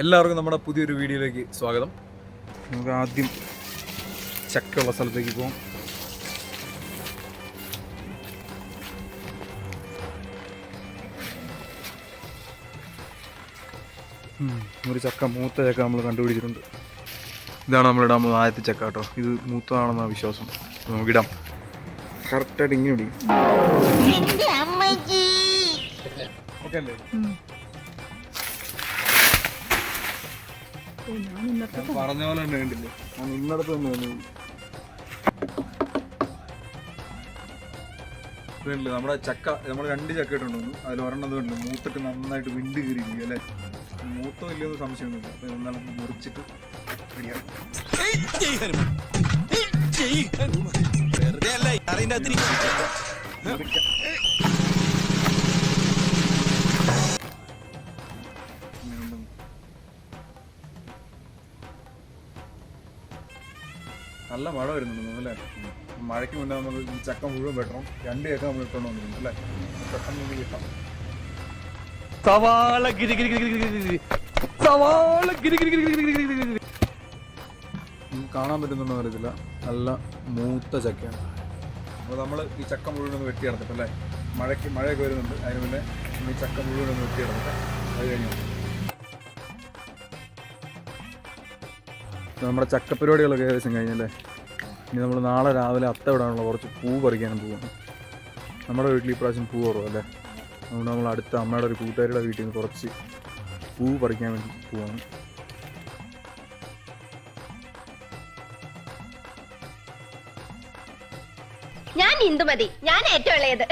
എല്ലാവർക്കും നമ്മുടെ പുതിയൊരു വീഡിയോയിലേക്ക് സ്വാഗതം. നമുക്ക് ആദ്യം ചക്കയുള്ള സ്ഥലത്തേക്ക് പോകാം ഒരു ചക്ക മൂത്ത ചക്ക നമ്മൾ കണ്ടുപിടിച്ചിട്ടുണ്ട്. ഇതാണ് നമ്മളിടാൻ ഇടാൻ പോകുന്ന ആദ്യത്തെ ചക്ക കേട്ടോ. ഇത് മൂത്തതാണെന്നാണ് വിശ്വാസം. നമുക്കിടാം കറക്റ്റായിട്ട് ഇങ്ങനെ പിടിക്കും. ഓക്കെ അല്ലേ? പറഞ്ഞ പോലെ തന്നെ കണ്ടില്ലേ? ഞാൻ ഇന്നടത്ത് തന്നെ. വന്നു നമ്മുടെ ചക്ക നമ്മൾ രണ്ട് ചക്ക ഇട്ടുണ്ടെന്നു? അതിൽ ഒരെണ്ണത് ഉണ്ട് മൂത്തിട്ട് നന്നായിട്ട് വിണ്ട് കീറി അല്ലേ? മൂത്തോ ഇല്ലയോ സംശയമൊന്നുമില്ല. അപ്പൊ നമുക്ക് മുറിച്ചിട്ട് റെഡിയാക്കാം ഇങ്ങനെയുണ്ടെന്ന്. നല്ല മഴ വരുന്നുണ്ട് അല്ലേ മഴയ്ക്ക് മുന്നേ നമുക്ക് ഈ ചക്ക മുഴുവൻ വെട്ടണം രണ്ട് ചക്ക നമ്മൾ ഇട്ടോണ്ട് വന്നിട്ടുണ്ട് അല്ലേ പെട്ടെന്ന് ഒന്ന് കിട്ടാം സവാള ഗിരി ഗിരി ഗിരി ഗിരി ഗിരി. സവാള ഗിരി ഗിരി ഗിരി ഗിരി ഗിരി ഗിരി കാണാൻ പറ്റുന്നുണ്ടോ അറിയത്തില്ല നല്ല മൂത്ത ചക്കയാണ് അപ്പോൾ നമ്മൾ ഈ ചക്ക മുഴുവൻ ഒന്ന് വെട്ടി നടത്തിട്ട് അല്ലേ മഴയ്ക്ക് മഴയൊക്കെ വരുന്നുണ്ട് അതിന് മുന്നേ ഈ ചക്ക മുഴുവൻ ഒന്ന് വെട്ടി നടത്തിട്ട് അത് കഴിഞ്ഞു നമ്മുടെ ചക്ക പരിപാടികളൊക്കെ ഏകദേശം കഴിഞ്ഞല്ലേ? ഇനി നമ്മൾ നാളെ രാവിലെ അത്ത വിടാനുള്ള കുറച്ച് പൂ പറിക്കാനും പോകുന്നു നമ്മുടെ വീട്ടിൽ ഇപ്രാവശ്യം പൂ കുറവ് അല്ലേ അതുകൊണ്ട് നമ്മൾ അടുത്ത അമ്മയുടെ ഒരു കൂട്ടുകാരിയുടെ വീട്ടിൽ നിന്ന് കുറച്ച് പൂ പറിക്കാൻ വേണ്ടി പോവാണ്. ഞാൻ ഇന്ദുമതി ഞാൻ ഏറ്റവും ഇളയത്.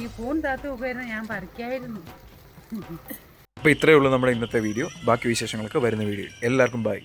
ഈ ഫോൺ താത്ത പോയിരുന്ന ഞാൻ പറിക്കായിരുന്നു. അപ്പോൾ ഇത്രയേ ഉള്ളൂ നമ്മുടെ ഇന്നത്തെ വീഡിയോ. ബാക്കി വിശേഷങ്ങൾക്ക് വരുന്ന വീഡിയോ എല്ലാവർക്കും ബൈ.